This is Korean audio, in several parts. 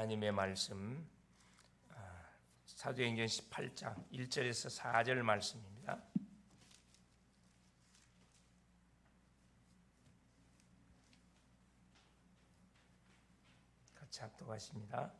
하나님의 말씀 아, 사도행전 18장 1절에서 4절 말씀입니다. 같이 합독하십니다.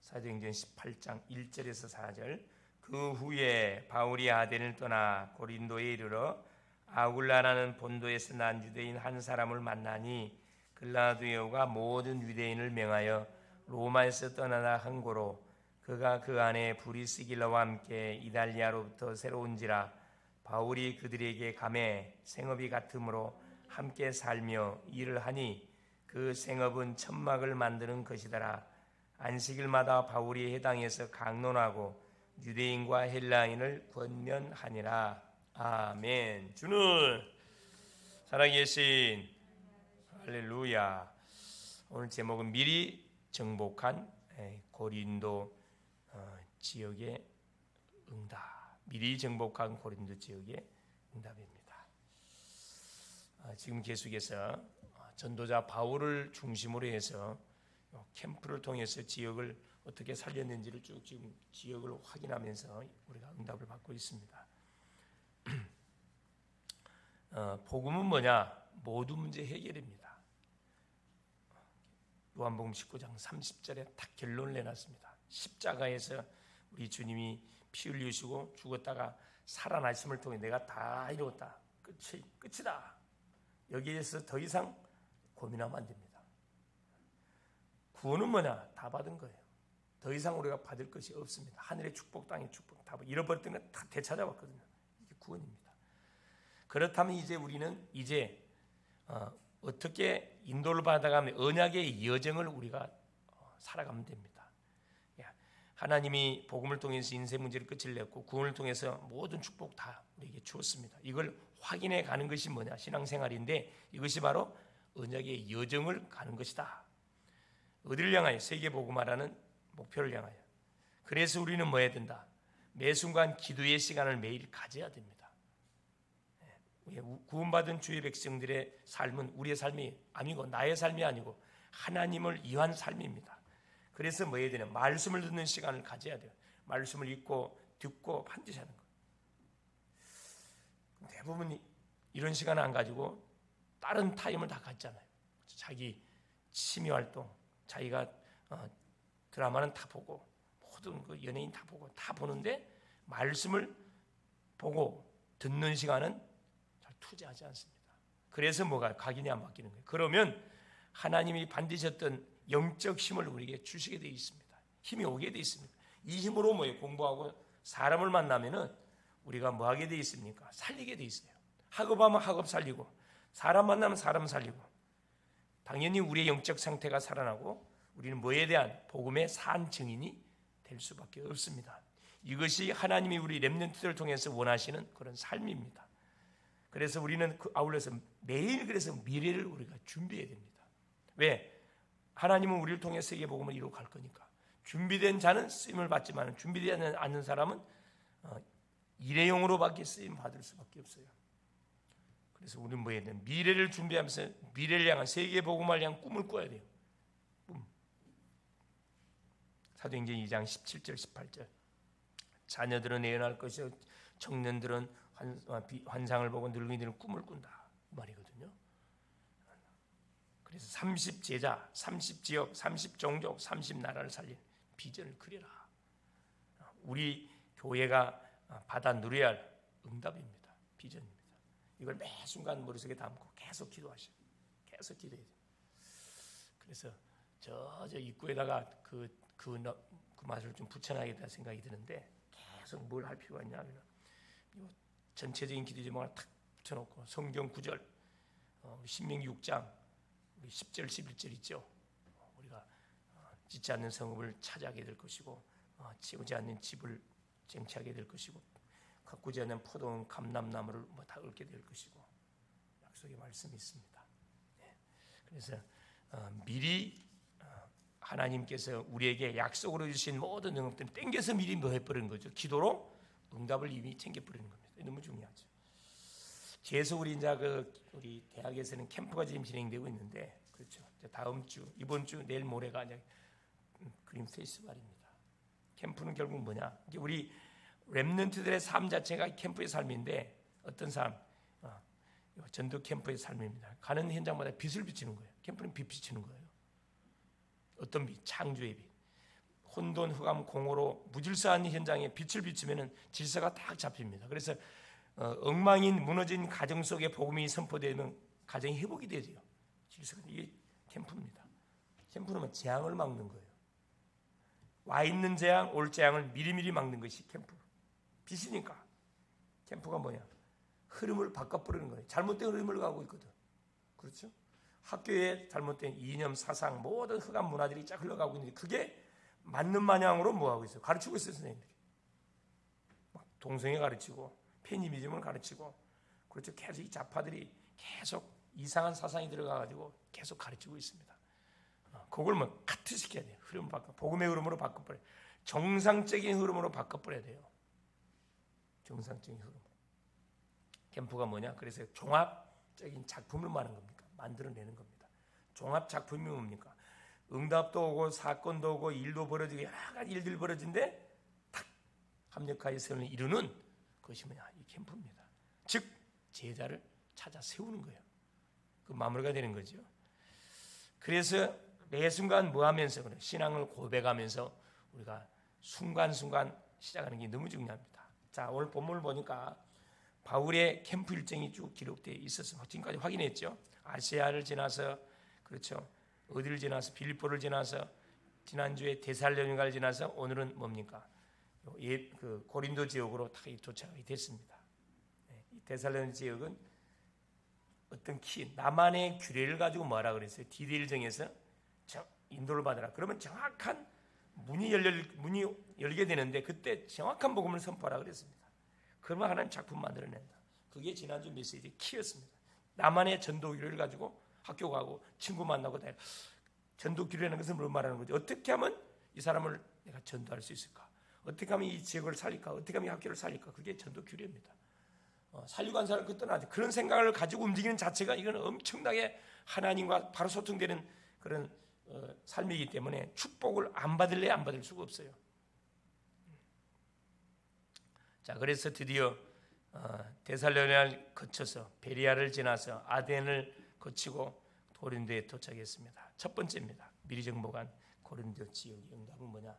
사도행전 18장 1절에서 4절 그 후에 바울이 아덴을 떠나 고린도에 이르러 아굴라라는 본도에서 난 유대인 한 사람을 만나니 글라디오가 모든 유대인을 명하여 로마에서 떠나다 한 고로 그가 그 안에 브리스길라와 함께 이달리아로부터 새로운지라 바울이 그들에게 감해 생업이 같으므로 함께 살며 일을 하니 그 생업은 천막을 만드는 것이더라. 안식일마다 바울이 해당에서 강론하고 유대인과 헬라인을 권면하니라. 아멘. 주는 살아계신 할렐루야 오늘 제목은 미리 정복한 고린도 어, 지역의 응답 미리 정복한 고린도 지역의 응답입니다 아, 지금 계속해서 어, 전도자 바울을 중심으로 해서 캠프를 통해서 지역을 어떻게 살렸는지를 쭉 지금 지역을 확인하면서 우리가 응답을 받고 있습니다. 어, 복음은 뭐냐? 모두 문제 해결입니다. 요한복음 19장 30절에 딱 결론을 내놨습니다. 십자가에서 우리 주님이 피 흘리시고 죽었다가 살아나심을 통해 내가 다 이루었다. 끝이 끝이다. 여기에서 더 이상 고민하면 안 됩니다. 구원은 뭐냐? 다 받은 거예요. 더 이상 우리가 받을 것이 없습니다. 하늘의 축복, 땅의 축복 다 잃어버렸던 건다 되찾아왔거든요. 이게 구원입니다. 그렇다면 이제 우리는 이제 어, 떻게 인도를 받아가면 언약의 여정을 우리가 어, 살아가면 됩니다. 하나님이 복음을 통해서 인생 문제를 끝을 냈고 구원을 통해서 모든 축복 다 우리에게 주었습니다. 이걸 확인해 가는 것이 뭐냐 신앙생활인데 이것이 바로 언약의 여정을 가는 것이다. 어디를 향하여 세계 복음화라는 목표를 향하여. 그래서 우리는 뭐 해야 된다? 매 순간 기도의 시간을 매일 가져야 됩니다. 예, 구원받은 주의 백성들의 삶은 우리의 삶이 아니고 나의 삶이 아니고 하나님을 위한 삶입니다. 그래서 뭐 해야 되냐? 말씀을 듣는 시간을 가져야 돼요. 말씀을 읽고 듣고 반드시 하는 거. 대부분 이런 시간을 안 가지고 다른 타임을 다 갖잖아요. 자기 취미 활동, 자기가 어, 드라마는 다 보고 모든 그 연예인 다 보고 다 보는데 말씀을 보고 듣는 시간은 잘 투자하지 않습니다. 그래서 뭐가 각인이 안 바뀌는 거예요. 그러면 하나님이 어떤 영적 힘을 우리에게 주시게 되어 있습니다. 힘이 오게 되어 있습니다. 이 힘으로 뭐예요? 공부하고 사람을 만나면은 우리가 뭐 하게 되어 있습니까? 살리게 되어 있어요. 학업하면 학업 살리고 사람 만나면 사람 살리고 당연히 우리의 영적 상태가 살아나고 우리는 뭐에 대한 복음의 산 증인이 될 수밖에 없습니다. 이것이 하나님이 우리 렘넌트를 통해서 원하시는 그런 삶입니다. 그래서 우리는 그 아울러서 매일 그래서 미래를 우리가 준비해야 됩니다. 왜? 하나님은 우리를 통해 세계 복음을 이루어 갈 거니까. 준비된 자는 쓰임을 받지만 준비되지 않는 사람은 어, 일회용으로밖에 쓰임 받을 수밖에 없어요. 그래서 우리는 뭐 해야 돼? 미래를 준비하면서 미래를 향한 세계 복음을 향한 꿈을 꿔야 돼요. 사도행전 2장 17절 18절 자녀들은 예언할 것이요 청년들은 환, 상을 보고 늙은이들은 꿈을 꾼다 말이거든요. 그래서 30 제자, 30 지역, 30 종족, 30 나라를 살린 비전을 그려라. 우리 교회가 받아 누려야 할 응답입니다. 비전입니다. 이걸 매 순간 머릿속에 담고 계속 기도하셔. 계속 기도해야 돼요. 그래서 저, 저 입구에다가 그, 그, 그 맛을 좀 붙여놔야겠다 생각이 드는데 계속 뭘 할 필요가 있냐 하면 이 전체적인 기도 제목을 탁 붙여놓고 성경 구절 어, 신명기 6장 우리 10절 11절 있죠. 우리가 어, 짓지 않는 성읍을 차지하게 될 것이고 어, 지우지 않는 집을 쟁취하게 될 것이고 가꾸지 않는 포도는 감람나무를 뭐다 얻게 될 것이고 약속의 말씀이 있습니다. 네. 그래서 어, 미리 하나님께서 우리에게 약속으로 주신 모든 응답들을 땡겨서 미리 뭐 해버리는 거죠. 기도로 응답을 이미 챙겨버리는 겁니다. 너무 중요하죠. 계속 우리 이제 그 우리 대학에서는 캠프가 지금 진행되고 있는데 그렇죠. 다음 주, 이번 주, 내일 모레가 이제 그림 페스티벌입니다. 캠프는 결국 뭐냐? 우리 렘넌트들의 삶 자체가 캠프의 삶인데 어떤 삶? 어, 전도 캠프의 삶입니다. 가는 현장마다 빛을 비치는 거예요. 캠프는 빛 비치는 거예요. 어떤 빛? 창조의 빛. 혼돈, 흑암, 공허로 무질서한 현장에 빛을 비추면은 질서가 딱 잡힙니다. 그래서 어, 엉망인 무너진 가정 속에 복음이 선포되면 가정이 회복이 되죠. 질서가 이게 캠프입니다. 캠프는 뭐 재앙을 막는 거예요. 와 있는 재앙, 올 재앙을 미리미리 막는 것이 캠프. 빛이니까 캠프가 뭐냐? 흐름을 바꿔버리는 거예요. 잘못된 흐름을 가고 있거든. 그렇죠? 학교에 잘못된 이념, 사상, 모든 흑암 문화들이 쫙 흘러가고 있는데 그게 맞는 마냥으로 뭐 하고 있어요? 가르치고 있어요, 선생님들이. 막 동성애 가르치고 페니미즘을 가르치고 그렇죠. 계속 이 좌파들이 계속 이상한 사상이 들어가가지고 계속 가르치고 있습니다. 어, 그걸 뭐 카트시켜야 돼요. 흐름 바꿔 복음의 흐름으로 바꿔버려. 정상적인 흐름으로 바꿔버려야 돼요. 정상적인 흐름. 캠프가 뭐냐? 그래서 종합적인 작품을 말하는 겁니까? 만들어내는 겁니다. 종합 작품이 뭡니까? 응답도 오고 사건도 오고 일도 벌어지고 여러 가지 일들이 벌어진데 탁 합력하여 선을 이루는 그것이 뭐냐? 이 캠프입니다. 즉 제자를 찾아 세우는 거예요. 그 마무리가 되는 거죠. 그래서 매 순간 뭐 하면서 그래 신앙을 고백하면서 우리가 순간순간 시작하는 게 너무 중요합니다. 자 오늘 본문을 보니까 바울의 캠프 일정이 쭉 기록되어 있었습니다. 지금까지 확인했죠. 아시아를 지나서 그렇죠. 어디를 지나서 빌립보를 지나서 지난주에 데살로니가를 지나서 오늘은 뭡니까? 예, 그 고린도 지역으로 다 도착이 됐습니다. 네, 이 데살로니 지역은 어떤 키 나만의 규례를 가지고 뭐라 그랬어요? 디데일 정해서 인도를 받아라. 그러면 정확한 문이 열려 문이 열게 되는데 그때 정확한 복음을 선포하라 그랬습니다. 그러면 하나님 작품 만들어낸다. 그게 지난주 메시지 키였습니다. 나만의 전도 규례를 가지고 학교 가고 친구 만나고 다 전도 규례라는 것은 뭘 말하는 거죠? 어떻게 하면 이 사람을 내가 전도할 수 있을까? 어떻게 하면 이 지역을 살릴까? 어떻게 하면 이 학교를 살릴까? 그게 전도 규례입니다. 어, 살리고 한 사람 그 떠나 그런 생각을 가지고 움직이는 자체가 이건 엄청나게 하나님과 바로 소통되는 그런 어, 삶이기 때문에 축복을 안 받을래 안 받을 수가 없어요. 자 그래서 드디어 어, 데살로니아를 거쳐서 베리아를 지나서 아덴을 거치고 고린도에 도착했습니다. 첫 번째입니다. 미리 정복한 고린도 지역 응답은 뭐냐?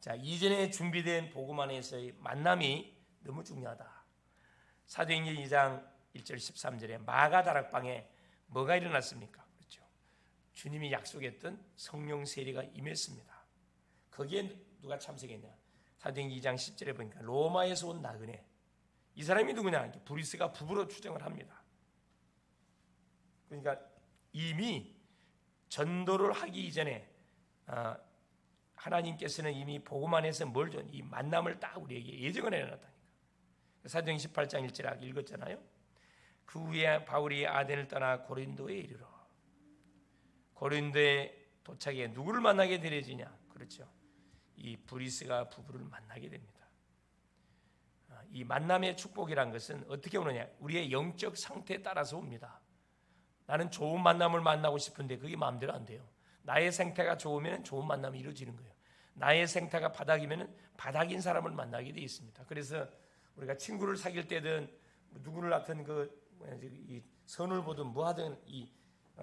자 이전에 준비된 복음 안에서의 만남이 너무 중요하다. 사도행전 2장 1절 13절에 마가 다락방에 뭐가 일어났습니까? 그렇죠. 주님이 약속했던 성령 세례가 임했습니다. 거기에 누가 참석했냐? 사도행전 2장 10절에 보니까 로마에서 온 나그네. 이 사람이 누구냐? 브리스가 부부로 추정을 합니다. 그러니까 이미 전도를 하기 이전에 아, 하나님께서는 이미 복음 안에서 뭘 준? 이 만남을 딱 우리에게 예정을 해놨다니까. 사도행 18장 1절 읽었잖아요. 그 후에 바울이 아덴을 떠나 고린도에 이르러 고린도에 도착해 누구를 만나게 되려지냐? 그렇죠. 이 브리스가 부부를 만나게 됩니다. 아, 이 만남의 축복이란 것은 어떻게 오느냐? 우리의 영적 상태에 따라서 옵니다. 나는 좋은 만남을 만나고 싶은데 그게 마음대로 안 돼요. 나의 상태가 좋으면 좋은 만남이 이루어지는 거예요. 나의 상태가 바닥이면 바닥인 사람을 만나게 돼 있습니다. 그래서 우리가 친구를 사귈 때든 누구를 낳든 그 이 선을 보든 뭐 하든 이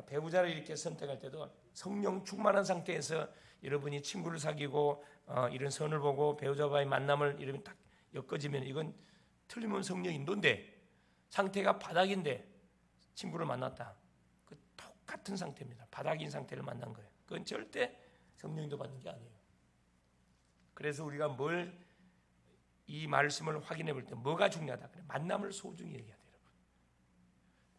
배우자를 이렇게 선택할 때도 성령 충만한 상태에서 여러분이 친구를 사귀고 어, 이런 선을 보고 배우자와의 만남을 이러면 딱 엮어지면 이건 틀리면 성령 인도인데 상태가 바닥인데 친구를 만났다. 그 똑같은 상태입니다. 바닥인 상태를 만난 거예요. 그건 절대 성령도 받는 게 아니에요. 그래서 우리가 뭘 이 말씀을 확인해 볼 때 뭐가 중요하다 만남을 소중히 얘기해야 돼요, 여러분.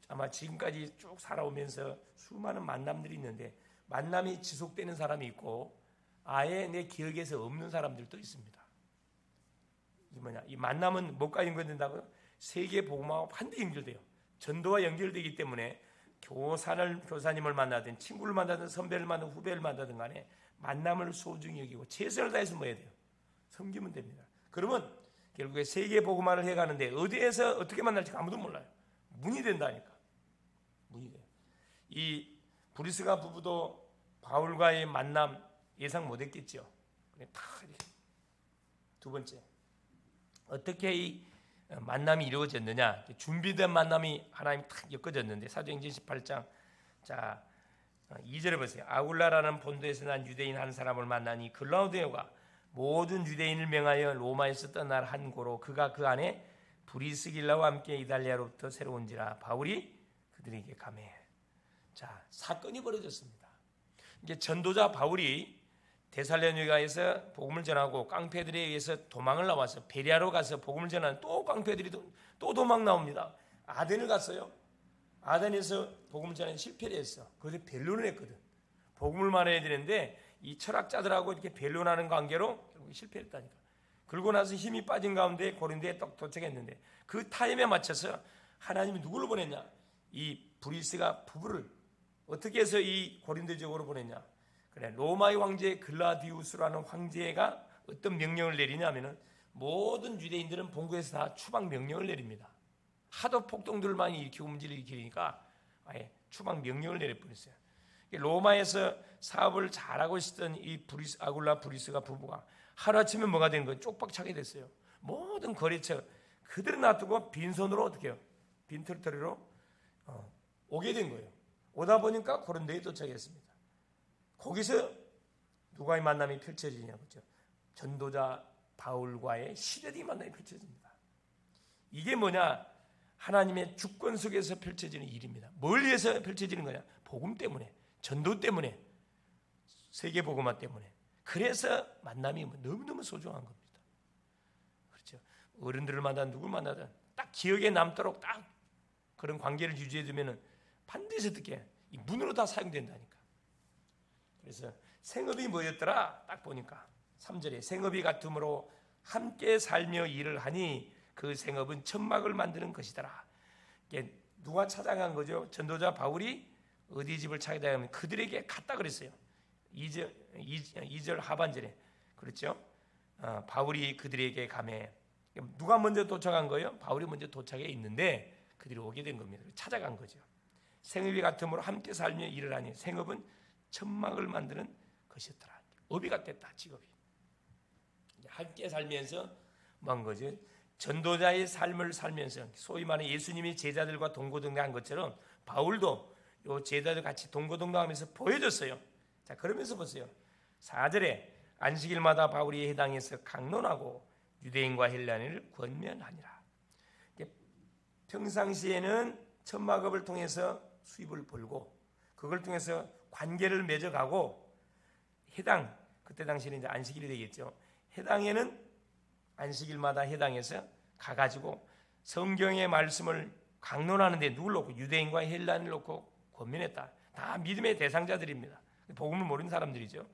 아마 지금까지 쭉 살아오면서 수많은 만남들이 있는데 만남이 지속되는 사람이 있고 아예 내 기억에서 없는 사람들도 있습니다. 이 뭐냐? 이 만남은 뭐가 연결된다고요? 세계 복음하고 반대 연결돼요. 전도와 연결되기 때문에 교사를 교사님을 만나든 친구를 만나든 선배를 만나든 후배를 만나든 간에 만남을 소중히 여기고 최선을 다해서 뭐 해야 돼요? 섬기면 됩니다. 그러면 결국에 세계 복음화를 해 가는데 어디에서 어떻게 만날지 아무도 몰라요. 문이 된다니까. 문이 돼. 이 브리스가 부부도 바울과의 만남 예상 못 했겠죠. 그래 다 이렇게. 두 번째 어떻게 이 만남이 이루어졌느냐? 준비된 만남이 하나님 탁 엮어졌는데 사도행전 18장. 자 2절에 보세요. 아굴라라는 본도에서 난 유대인 한 사람을 만나니 글라우데오가 모든 유대인을 명하여 로마에서 떠날 한 고로 그가 그 안에 브리스길라와 함께 이달리아로부터 새로운지라 바울이 그들에게 감해 자 사건이 벌어졌습니다. 이제 전도자 바울이 데살로니가에서 복음을 전하고 깡패들에 의해서 도망을 나와서 베리아로 가서 복음을 전하는 또 깡패들이 또, 또 도망 나옵니다. 아덴을 갔어요. 아덴에서 복음을 전하는 실패를 했어. 거기서 변론을 했거든. 복음을 말해야 되는데 이 철학자들하고 이렇게 변론하는 관계로 결국 실패했다니까. 그러고 나서 힘이 빠진 가운데 고린도에 딱 도착했는데 그 타임에 맞춰서 하나님이 누구를 보냈냐? 이 브리스가 부부를 어떻게 해서 이 고린도 지역으로 보냈냐? 그래 로마의 황제 글라디우스라는 황제가 어떤 명령을 내리냐면은 모든 유대인들은 본국에서 다 추방 명령을 내립니다. 하도 폭동들만 일으키고 문제를 일으키니까 아예 추방 명령을 내려버렸어요. 로마에서 사업을 잘하고 있었던 이 브리스, 아굴라 브리스가 부부가 하루아침에 뭐가 된 거예요? 쪽박차게 됐어요. 모든 거래처 그대로 놔두고 빈손으로 어떻게 해요? 빈털터리로 어, 오게 된 거예요. 오다 보니까 고린도에 도착했습니다. 거기서 누가의 만남이 펼쳐지냐 보죠. 전도자 바울과의 시대의 만남이 펼쳐집니다. 이게 뭐냐? 하나님의 주권 속에서 펼쳐지는 일입니다. 뭘 위해서 펼쳐지는 거냐? 복음 때문에, 전도 때문에, 세계 복음화 때문에. 그래서 만남이 너무너무 소중한 겁니다. 그렇죠. 어른들을 만나 누굴 만나든 딱 기억에 남도록 딱 그런 관계를 유지해 두면은 반드시 어떻게 이 문으로 다 사용된다니까. 그래서 생업이 뭐였더라? 딱 보니까 3절에 생업이 같으므로 함께 살며 일을 하니 그 생업은 천막을 만드는 것이더라. 이게 누가 찾아간 거죠? 전도자 바울이 어디 집을 찾다 하면 그들에게 갔다 그랬어요. 2절, 2절 하반절에 그렇죠? 어, 바울이 그들에게 감해 누가 먼저 도착한 거예요? 바울이 먼저 도착해 있는데 그들이 오게 된 겁니다. 찾아간 거죠. 생업이 같으므로 함께 살며 일을 하니 생업은 천막을 만드는 것이었더라. 업이가 됐다 직업이. 함께 살면서 뭔 거죠? 전도자의 삶을 살면서 소위 말하는 예수님이 제자들과 동고동락한 것처럼 바울도 요 제자들 같이 동고동락하면서 보여줬어요. 자 그러면서 보세요. 4절에 안식일마다 바울이 해당해서 강론하고 유대인과 헬라인을 권면하니라. 평상시에는 천막업을 통해서 수입을 벌고 그걸 통해서 관계를 맺어가고 해당 그때 당시에는 이제 안식일이 되겠죠. 해당에는 안식일마다 해당해서 가가지고 성경의 말씀을 강론하는데 누굴 놓고 유대인과 헬란을 놓고 권면했다. 다 믿음의 대상자들입니다. 복음을 모르는 사람들이죠.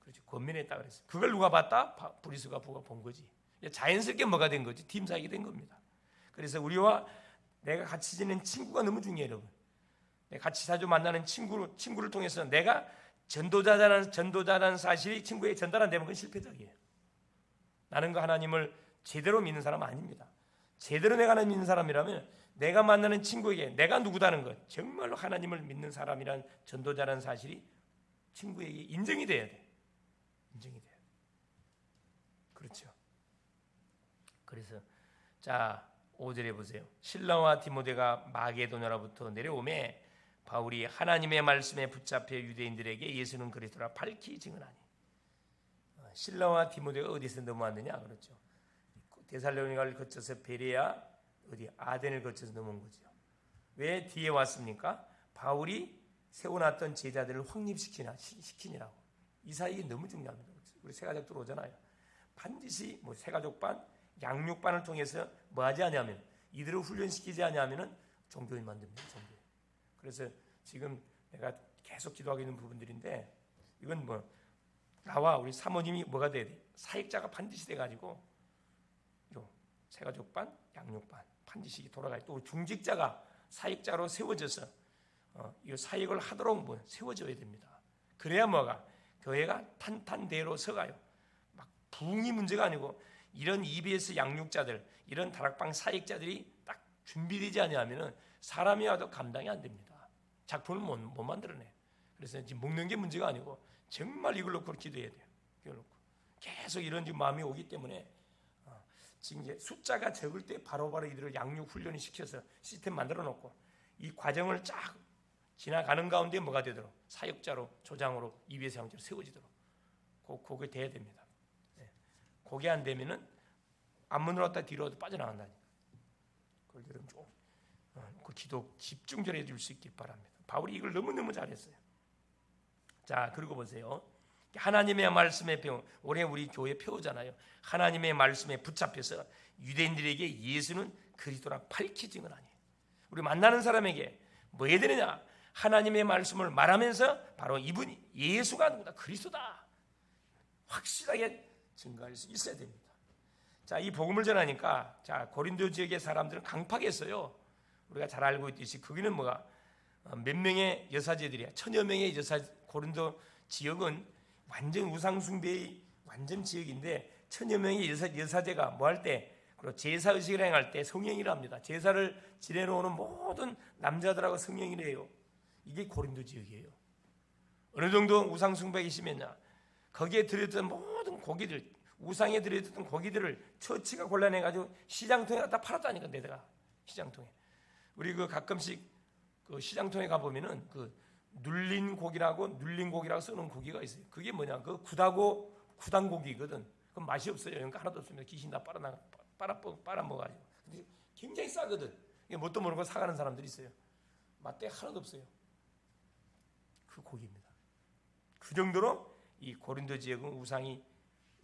그렇죠. 권면했다 그랬어. 그걸 누가 봤다? 브리스가 부가 본 거지. 자연스럽게 뭐가 된 거지? 팀 사역이 된 겁니다. 그래서 우리와 내가 같이 지낸 친구가 너무 중요해요, 여러분. 같이 자주 만나는 친구를, 친구를 통해서 내가 전도자라는, 전도자라는 사실이 친구에게 전달 안 되면 그건 실패적이에요. 나는 그 하나님을 제대로 믿는 사람 아닙니다. 제대로 내가 하나님 믿는 사람이라면 내가 만나는 친구에게 내가 누구다는 것, 정말로 하나님을 믿는 사람이란 전도자라는 사실이 친구에게 인정이 돼야 돼. 인정이 돼야 돼. 그렇죠. 그래서 자 5절에 보세요. 신라와 디모데가 마게도냐로부터 내려오매 바울이 하나님의 말씀에 붙잡혀 유대인들에게 예수는 그리스도라 밝히 증언하니 어, 신라와 디모데가 어디서 넘어왔느냐 그렇죠. 데살로니가를 거쳐서 베레아 어디 아덴을 거쳐서 넘어온 거죠. 왜 뒤에 왔습니까? 바울이 세워놨던 제자들을 확립시키나 시키니라고. 이 사이에 너무 중요합니다. 우리 세 가족들 오잖아요. 반드시 뭐 세 가족 반, 양육 반을 통해서 뭐 하지 않냐면 이들을 훈련시키지 않냐면은 종교인 만듭니다. 종교. 그래서 지금 내가 계속 기도하고 있는 부분들인데 이건 뭐 나와 우리 사모님이 뭐가 돼야 돼? 사역자가 반드시 돼 가지고 요 세가족 반, 양육 반 반드시 돌아가야 또 중직자가 사역자로 세워져서 어, 이 사역을 하도록 뭐 세워져야 됩니다. 그래야 뭐가 교회가 탄탄대로 서가요. 막 부흥이 문제가 아니고 이런 EBS 양육자들, 이런 다락방 사역자들이 딱 준비되지 않으면은 사람이 와도 감당이 안 됩니다. 작품을 못, 못 만들어내. 그래서 지금 먹는 게 문제가 아니고 정말 이걸 놓고 기도해야 돼요. 이걸 놓고 계속 이런 지금 마음이 오기 때문에 어, 지금 이제 숫자가 적을 때 바로바로 이들을 양육 훈련을 시켜서 시스템 만들어 놓고 이 과정을 쫙 지나가는 가운데 뭐가 되도록 사역자로 조장으로 이비의 형제로 세워지도록 그 그게 돼야 됩니다. 네. 그게 안 되면은 앞문으로 왔다 뒤로 빠져나간다니까. 그걸 여러분 좀 어, 그 기도 집중절해 줄 수 있길 바랍니다. 바울이 이걸 너무너무 잘했어요. 자, 그리고 보세요. 하나님의 말씀에 올해 우리 교회 표잖아요. 하나님의 말씀에 붙잡혀서 유대인들에게 예수는 그리스도라 밝혀진 건 아니에요. 우리 만나는 사람에게 뭐 해야 되느냐? 하나님의 말씀을 말하면서 바로 이분이 예수가 누구다? 그리스도다. 확실하게 증거할 수 있어야 됩니다. 자, 이 복음을 전하니까 자, 고린도 지역의 사람들은 강팍했어요. 우리가 잘 알고 있듯이 거기는 뭐가 어, 몇 명의 여사제들이야. 천여 명의 여사 고린도 지역은 완전 우상 숭배의 완전 지역인데 천여 명의 여사, 여사제가 뭐 할 때 그리고 제사 의식을 행할 때 성령이라 합니다. 제사를 지내놓는 모든 남자들하고 성령이래요. 이게 고린도 지역이에요. 어느 정도 우상 숭배가 심했냐? 거기에 들여있던 모든 고기들, 우상에 들여있던 고기들을 처치가 곤란해가지고 시장통에 갖다 팔았다니까 내가 시장통에. 우리 그 가끔씩 그 시장통에 가 보면은 그 눌린 고기라고 눌린 고기라고 쓰는 고기가 있어요. 그게 뭐냐? 그 구다고 구단 고기거든. 그럼 맛이 없어요. 그러니까 하나도 없습니다. 귀신 다 빨아나 빨아 빨아 먹어가지고. 근데 굉장히 싸거든. 이게 뭣도 모르고 사가는 사람들이 있어요. 맛대 하나도 없어요. 그 고기입니다. 그 정도로 이 고린도 지역은 우상이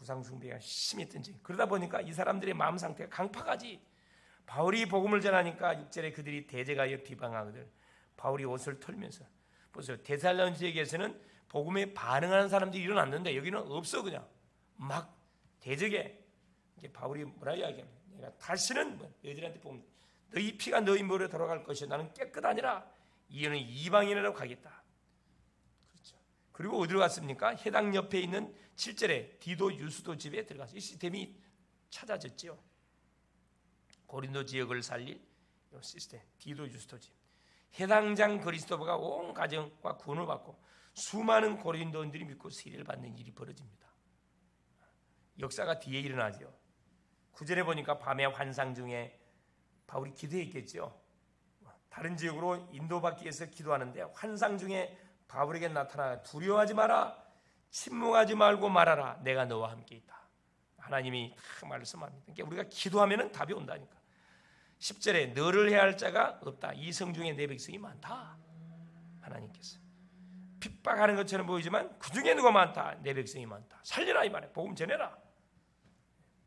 우상 숭배가 심했던 지역. 그러다 보니까 이 사람들의 마음 상태가 강팍하지. 바울이 복음을 전하니까 6절에 그들이 대제가여 비방하거든. 바울이 옷을 털면서 보세요. 데살론 지역에서는 복음에 반응하는 사람들이 일어났는데 여기는 없어 그냥 막 대적에 이제 바울이 뭐라 이야기합니까? 내가 다시는 뭐 너희들한테 보면 너희 피가 너희 물에 돌아갈 것이요 나는 깨끗하니라 이는 이방인으로 가겠다. 그렇죠. 그리고 어디로 갔습니까? 해당 옆에 있는 7절에 디도 유수도 집에 들어가서 이 시스템이 찾아졌지요. 고린도 지역을 살릴 이 시스템 디도 유수도 집. 해당장 그리스도가 온 가정과 구원을 받고 수많은 고린도인들이 믿고 세례를 받는 일이 벌어집니다. 역사가 뒤에 일어나죠. 구절에 보니까 밤의 환상 중에 바울이 기도했겠죠. 다른 지역으로 인도받기 위해서 기도하는데 환상 중에 바울에게 나타나 두려워하지 마라. 침묵하지 말고 말하라. 내가 너와 함께 있다. 하나님이 다 말씀합니다. 그러니까 우리가 기도하면 답이 온다니까. 10절에 너를 해야 할 자가 없다. 이성 중에 내 백성이 많다. 하나님께서 핍박하는 것처럼 보이지만 그 중에 누가 많다. 내 백성이 많다. 살리라 이 말에 복음 전해라.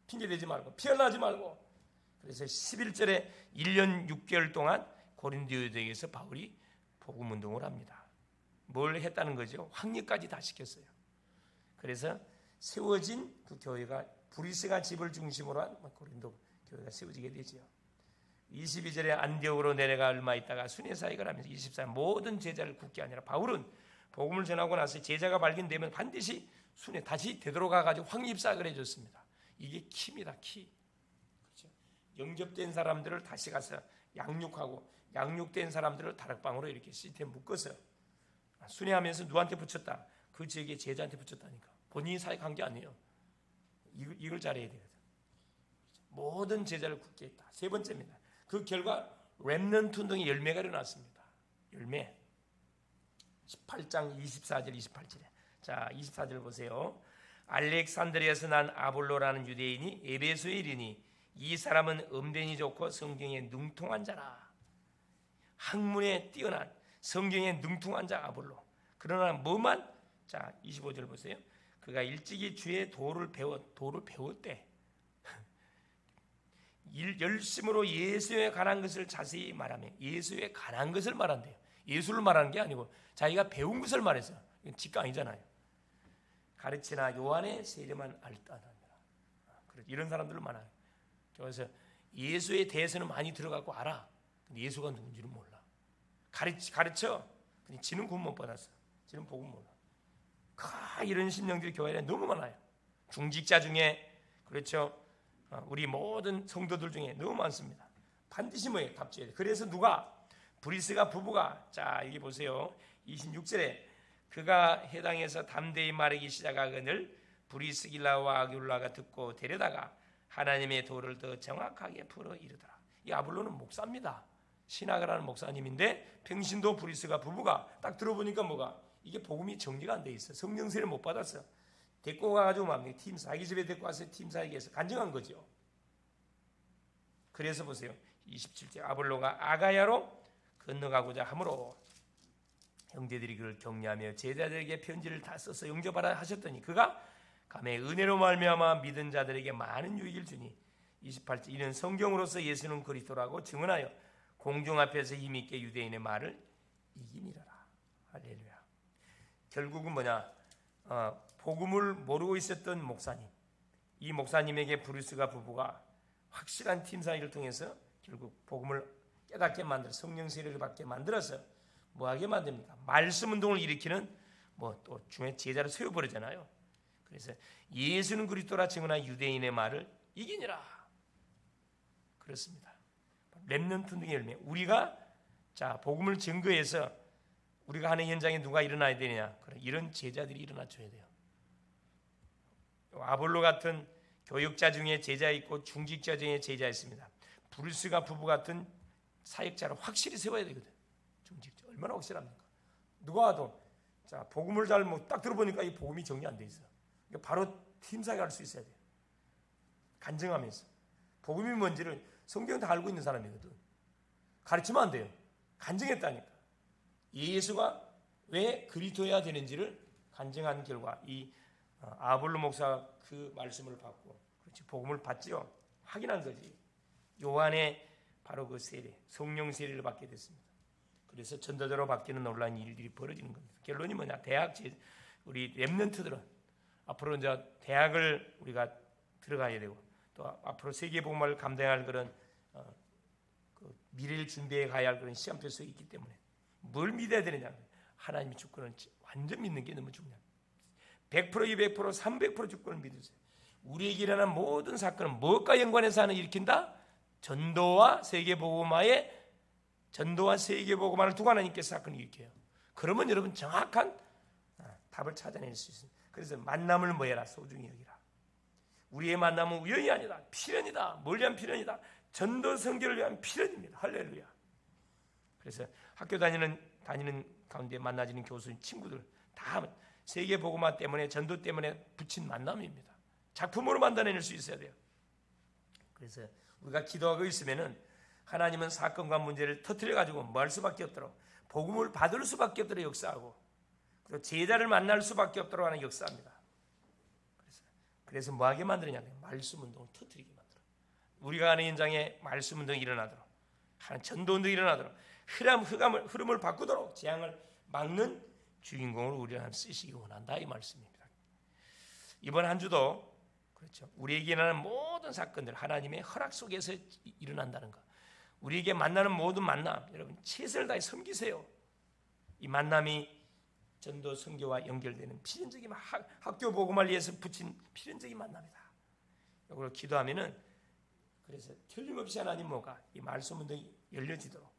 핑계 대지 말고 피어나지 말고. 그래서 11절에 1년 6개월 동안 고린도에서 바울이 복음 운동을 합니다. 뭘 했다는 거죠? 확립까지 다 시켰어요. 그래서 세워진 그 교회가 브리스가 집을 중심으로 한 고린도 교회가 세워지게 되죠. 22절에 안디옥으로 내려가 얼마 있다가 순회 사역을 하면서 24절 모든 제자를 굳게 아니라 바울은 복음을 전하고 나서 제자가 발견되면 반드시 순회 다시 되돌아가 가지고 확립사역을 해줬습니다. 이게 키입니다. 키. 그렇죠? 영접된 사람들을 다시 가서 양육하고 양육된 사람들을 다락방으로 이렇게 시스템 묶어서 순회하면서 누구한테 붙였다? 그 지역의 제자한테 붙였다니까. 본인이 사역한 게 아니에요. 이걸, 이걸 잘해야 되거든. 모든 제자를 굳게 했다. 세 번째입니다. 그 결과 렘넌트 운동의 열매가 일어났습니다. 열매. 18장 24절 28절에. 자, 24절 보세요. 알렉산드리아에서 난 아볼로라는 유대인이 에베소에 이르니 이 사람은 음den이 좋고 성경에 능통한 자라. 학문에 뛰어난 성경에 능통한 자 아볼로. 그러나 뭐만 자, 25절 보세요. 그가 일찍이 주의 도를 배워 도를 배웠대. 열심으로 예수에 관한 것을 자세히 말하며 예수에 관한 것을 말한대요. 예수를 말하는 게 아니고 자기가 배운 것을 말해서 이건 직가 아니잖아요. 가르치나 요한의 세례만 알다느니라. 이런 사람들 많아요. 그래서 예수에 대해서는 많이 들어가고 알아. 근데 예수가 누군지는 몰라. 가르치, 가르쳐. 근데 지는 구원 못 받았어. 지는 복음 몰라. 가 이런 심령들이 교회에 너무 많아요. 중직자 중에 그렇죠. 우리 모든 성도들 중에 너무 많습니다. 반드시? 답줘야 돼. 그래서 누가 브리스가 부부가 자 여기 보세요. 26절에 그가 해당해서 담대히 말하기 시작하거늘 브리스길라와 아귤라가 듣고 데려다가 하나님의 도를 더 정확하게 풀어 이르더라. 이 아블로는 목사입니다. 신학을 하는 목사님인데 평신도 브리스가 부부가 딱 들어보니까 뭐가 이게 복음이 정리가 안 돼 있어. 성령세를 못 받았어. 데리고 가가지고 막팀 사기 집에 데리고 와서 팀 사기에서 간증한 거죠. 그래서 보세요. 27절 아볼로가 아가야로 건너가고자 하므로 형제들이 그를 격려하며 제자들에게 편지를 다 써서 영접하라 하셨더니 그가 감에 은혜로 말미암아 믿은 자들에게 많은 유익을 주니 28절 이는 성경으로서 예수는 그리스도라고 증언하여 공중 앞에서 힘있게 유대인의 말을 이기니라 할렐루야. 결국은 뭐냐? 어, 복음을 모르고 있었던 목사님 이 목사님에게 브루스가 부부가 확실한 팀 사이를 통해서 결국 복음을 깨닫게 만들어 성령 세례를 받게 만들어서 뭐하게 만듭니까? 말씀 운동을 일으키는 뭐 또 중에 제자를 세워버리잖아요. 그래서 예수는 그리스도라 증언한 유대인의 말을 이기니라. 그렇습니다. 렘넌트 등의 열매. 우리가 자 복음을 증거해서 우리가 하는 현장에 누가 일어나야 되느냐? 그래 이런 제자들이 일어나줘야 돼요. 아볼로 같은 교육자 중에 제자 있고 중직자 중에 제자 있습니다. 브루스가 부부 같은 사역자를 확실히 세워야 되거든. 중직자 얼마나 확실합니까? 누가 와도 자 복음을 잘 못 딱 들어보니까 이 복음이 정리 안 돼 있어. 그러니까 바로 팀 사역할 수 있어야 돼. 간증하면서 복음이 뭔지를 성경 다 알고 있는 사람이거든. 가르치면 안 돼요. 간증했다니까. 예수가 왜 그리스도여야 되는지를 간증한 결과 이 어, 아볼로 목사 그 말씀을 받고 그렇지 복음을 받지요. 확인한 거지. 요한의 바로 그 세례, 성령 세례를 받게 됐습니다. 그래서 전도자로 바뀌는 놀라운 일들이 벌어지는 겁니다. 결론이 뭐냐? 대학 제 우리 렘넌트들은 앞으로 이제 대학을 우리가 들어가야 되고 또 앞으로 세계 복음을 감당할 그런 어, 그 미래를 준비해 가야 할 그런 시험표가 있기 때문에 뭘 믿어야 되느냐? 하나님의 주권을 완전 믿는 게 너무 중요합니다. 100% 200% 300% 주권을 믿으세요. 우리에게 일어난 모든 사건은 무엇과 연관해서 하는 일으킨다? 전도와 세계복음화의 전도와 세계복음화를 두고 하나님께서 사건을 일으켜요. 그러면 여러분 정확한 아, 답을 찾아낼 수 있습니다. 그래서 만남을 뭐해라 소중히 여기라. 우리의 만남은 우연이 아니다. 필연이다. 뭘 위한 필연이다. 전도 성결을 위한 필연입니다. 할렐루야. 그래서 학교 다니는 다니는 가운데 만나지는 교수님 친구들 다 세계 복음화 때문에 전도 때문에 붙인 만남입니다. 작품으로 만들어낼 수 있어야 돼요. 그래서 우리가 기도하고 있으면은 하나님은 사건과 문제를 터트려 가지고 뭐 할 수밖에 없도록 복음을 받을 수밖에 없도록 역사하고 그리고 제자를 만날 수밖에 없도록 하는 역사입니다. 그래서 그래서 뭐하게 만드느냐? 말씀 운동을 터트리게 만들어. 우리가 하는 현장에 말씀 운동이 일어나도록 하는 전도 운동이 일어나도록 흐름 흐름을 흐름을 바꾸도록 재앙을 막는 주인공을 우리는 쓰시기 원한다 이 말씀입니다. 이번 한 주도 그렇죠. 우리에게 일어나는 모든 사건들 하나님의 허락 속에서 일어난다는 것. 우리에게 만나는 모든 만남, 여러분 최선을 다해 섬기세요. 이 만남이 전도 선교와 연결되는 필연적인 학, 학교 복음을 위해서 붙인 필연적인 만남이다. 이걸 기도하면은 그래서 틀림없이 하나님 뭐가 이 말씀 운동이 열려지도록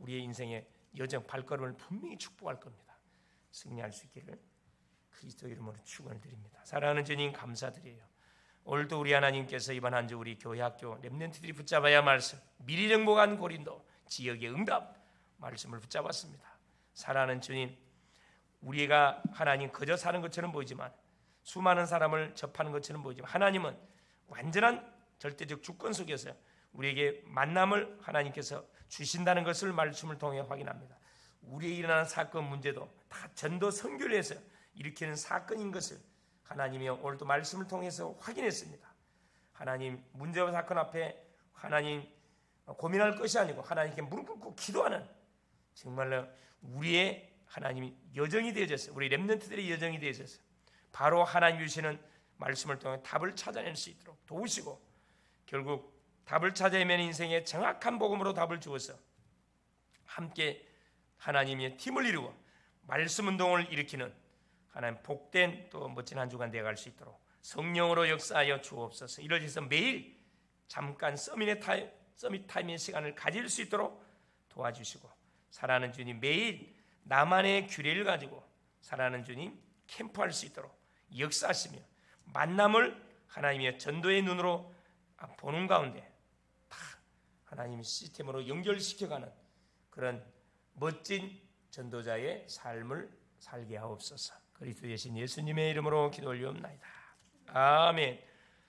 우리의 인생의 여정 발걸음을 분명히 축복할 겁니다. 승리할 수 있기를 그리스도 이름으로 축원을 드립니다. 사랑하는 주님 감사드려요. 오늘도 우리 하나님께서 이번 한 주 우리 교회 학교 렘넌트들이 붙잡아야 말씀 미리 정복한 고린도 지역의 응답 말씀을 붙잡았습니다. 사랑하는 주님 우리가 하나님 그저 사는 것처럼 보이지만 수많은 사람을 접하는 것처럼 보이지만 하나님은 완전한 절대적 주권 속에서 우리에게 만남을 하나님께서 주신다는 것을 말씀을 통해 확인합니다. 우리에 일어나는 사건 문제도 다 전도 선교를 해서 일으키는 사건인 것을 하나님이 오늘도 말씀을 통해서 확인했습니다. 하나님 문제와 사건 앞에 하나님 고민할 것이 아니고 하나님께 무릎 꿇고 기도하는 정말로 우리의 하나님이 여정이 되어졌어요. 우리 렘넌트들의 여정이 되어졌어요. 바로 하나님 주시는 말씀을 통해 답을 찾아낼 수 있도록 도우시고 결국 답을 찾아내면 인생의 정확한 복음으로 답을 주어서 함께 하나님의 팀을 이루고 말씀 운동을 일으키는 하나님 복된 또 멋진 한 주간 되어갈 수 있도록 성령으로 역사하여 주옵소서. 이러지서 매일 잠깐 서민의 타임 서밋 타임의 시간을 가질 수 있도록 도와주시고 사랑하는 주님 매일 나만의 규례를 가지고 사랑하는 주님 캠프할 수 있도록 역사하시며 만남을 하나님의 전도의 눈으로 보는 가운데 다 하나님 시스템으로 연결시켜가는 그런 멋진 전도자의 삶을 살게 하옵소서. 그리스도 예신 예수님의 이름으로 기도 올리옵나이다. 아멘.